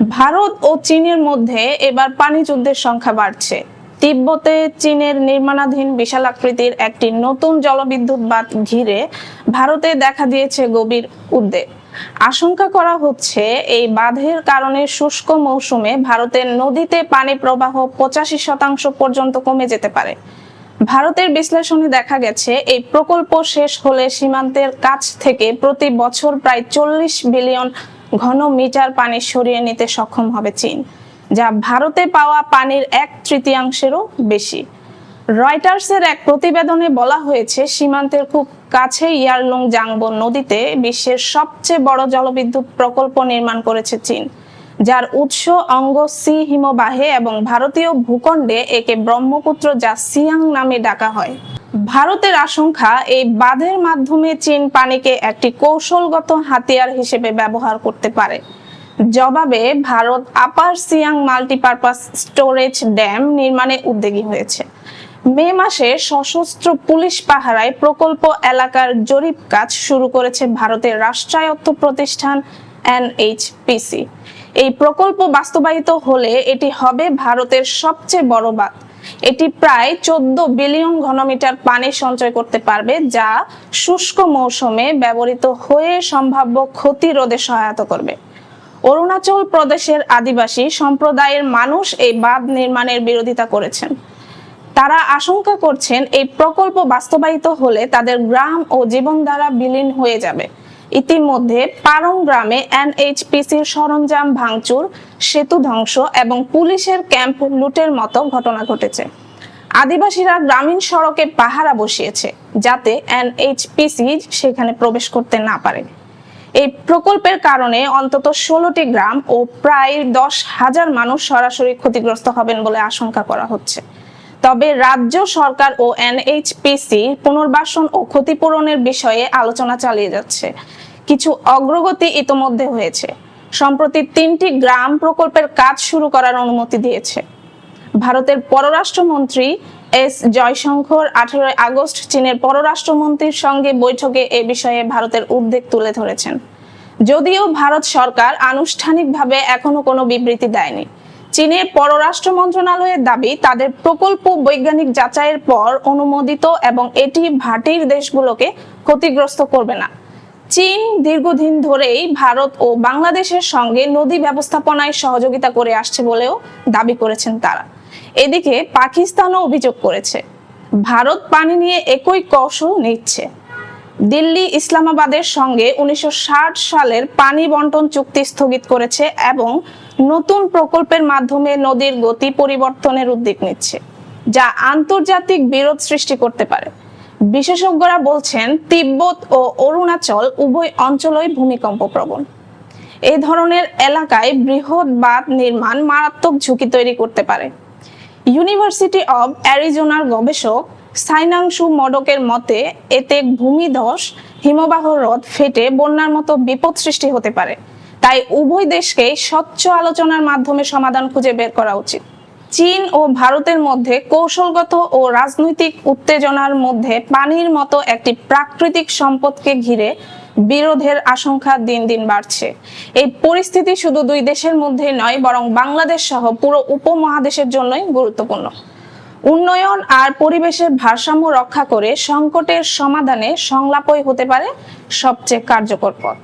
ভারত ও চীনের মধ্যে এবার পানি যুদ্ধের সংখ্যা বাড়ছে। তিব্বতে চীনের নির্মাণাধীন বিশালাকৃতির একটি নতুন জলবিদ্যুৎ বাঁধ ঘিরে ভারতে দেখা দিয়েছে গভীর উদ্বেগ। আশঙ্কা করা হচ্ছে এই বাঁধের কারণে শুষ্ক মৌসুমে ভারতের নদীতে পানি প্রবাহ পঁচাশি শতাংশ পর্যন্ত কমে যেতে পারে। ভারতের বিশ্লেষণে দেখা গেছে, এই প্রকল্প শেষ হলে সীমান্তের কাছ থেকে প্রতি বছর প্রায় চল্লিশ বিলিয়ন ঘন মিটার পানি সরিয়ে নিতে সক্ষম হবে চীন, যা ভারতে পাওয়া পানির এক তৃতীয়াংশেরও বেশি। রয়টার্সের এক প্রতিবেদনে বলা হয়েছে, সীমান্তের খুব কাছে ইয়ারলুং জাংবো নদীতে বিশ্বের সবচেয়ে বড় জলবিদ্যুৎ প্রকল্প নির্মাণ করেছে চীন, যার উৎস অঙ্গ সি হিমবাহে এবং ভারতীয় ভূখণ্ডে একে ব্রহ্মপুত্র যা সিয়াং নামে ডাকা হয়। ভারতের আশঙ্কা, এই বাঁধের মাধ্যমে চীন পানিকে একটি কৌশলগত হাতিয়ার হিসেবে ব্যবহার করতে পারে। জবাবে, Bharat upper Siang multipurpose storage dam নির্মাণে উদ্যোগী হয়েছে। মে মাসে সশস্ত্র পুলিশ পাহারায় প্রকল্প এলাকার জরিপ কাজ শুরু করেছে ভারতের রাষ্ট্রায়ত্ত প্রতিষ্ঠান এনএইচপিসি। এই প্রকল্প বাস্তবায়িত হলে এটি হবে ভারতের সবচেয়ে বড় বাঁধ। এটি প্রায় চোদ্দ বিলিয়ন ঘনমিটার পানি সঞ্চয় করতে পারবে, যা শুষ্ক মৌসুমে ব্যবহৃত হয়ে সম্ভাব্য ক্ষতি রোধে সহায়তা করবে। অরুণাচল প্রদেশের আদিবাসী সম্প্রদায়ের মানুষ এই বাঁধ নির্মাণের বিরোধিতা করেছেন। তারা আশঙ্কা করছেন এই প্রকল্প বাস্তবায়িত হলে তাদের গ্রাম ও জীবনধারা বিলীন হয়ে যাবে। ইতিমধ্যে পারং গ্রামে এনএইচপিসির সরঞ্জাম ভাঙচুর, সেতু ধ্বংস এবং পুলিশের ক্যাম্প লুটের মতো ঘটনা ঘটেছে। আদিবাসীরা গ্রামীণ সড়কে পাহারা বসিয়েছে যাতে এনএইচপিসি সেখানে প্রবেশ করতে না পারে। এই প্রকল্পের কারণে অন্তত ষোলোটি গ্রাম ও প্রায় দশ হাজার মানুষ সরাসরি ক্ষতিগ্রস্ত হবেন বলে আশঙ্কা করা হচ্ছে। তবে রাজ্য সরকার ও এনএইচপিসি পুনর্বাসন ও ক্ষতিপূরণের বিষয়ে আলোচনা চালিয়ে যাচ্ছে। কিছু অগ্রগতি ইতোমধ্যে হয়েছে। সম্প্রতি তিনটি গ্রাম প্রকল্পের কাজ শুরু করার অনুমতি দিয়েছে। ভারতের পররাষ্ট্রমন্ত্রী এস জয়শঙ্কর আঠারোই আগস্ট চীনের পররাষ্ট্রমন্ত্রীর সঙ্গে বৈঠকে এ বিষয়ে ভারতের উদ্বেগ তুলে ধরেছেন। যদিও ভারত সরকার আনুষ্ঠানিকভাবে এখনও কোনো বিবৃতি দেয়নি। চীনের পররাষ্ট্র মন্ত্রণালয়ের দাবি, তাদের প্রকল্প বৈজ্ঞানিক যাচাইয়ের পর অনুমোদিত এবং এটি ভাটির দেশগুলোকে ক্ষতিগ্রস্ত করবে না। চীন দীর্ঘদিন ধরেই ভারত ও বাংলাদেশের সঙ্গে নদী ব্যবস্থাপনায় সহযোগিতা করে আসছে বলেও দাবি করেছেন তারা। এদিকে পাকিস্তানও অভিযোগ করেছে। ভারত পানি নিয়ে একই কৌশল নিচ্ছে। দিল্লি ইসলামাবাদের সঙ্গে উনিশশো ষাট সালের পানি বন্টন চুক্তি স্থগিত করেছে এবং নতুন প্রকল্পের মাধ্যমে নদীর গতি পরিবর্তনের উদ্যোগ নিচ্ছে, যা আন্তর্জাতিক বিরোধ সৃষ্টি করতে পারে। বিশেষজ্ঞরা বলছেন, তিব্বত ও অরুণাচল উভয় অঞ্চলই ভূমিকম্প প্রবণ। এই ধরনের এলাকায় বৃহৎ বাঁধ নির্মাণ মারাত্মক ঝুঁকি তৈরি করতে পারে। ইউনিভার্সিটি অব অ্যারিজোনার গবেষক সাইনাংশু মডকের মতে, এতে ভূমিধস হিমবাহ হ্রদ ফেটে বন্যার মতো বিপদ সৃষ্টি হতে পারে। তাই উভয় দেশকে স্বচ্ছ আলোচনার মাধ্যমে সমাধান খুঁজে বের করা উচিত। চীন ও ভারতের মধ্যে কৌশলগত ও রাজনৈতিক উত্তেজনার মধ্যে পানির মতো একটি প্রাকৃতিক সম্পদকে ঘিরে বিরোধের আশঙ্কা দিন দিন বাড়ছে। এই পরিস্থিতি শুধু দুই দেশের মধ্যে নয়, বরং বাংলাদেশ সহ পুরো উপমহাদেশের জন্যই গুরুত্বপূর্ণ। উন্নয়ন আর পরিবেশের ভারসাম্য রক্ষা করে সংকটের সমাধানে সংলাপই হতে পারে সবচেয়ে কার্যকর পথ।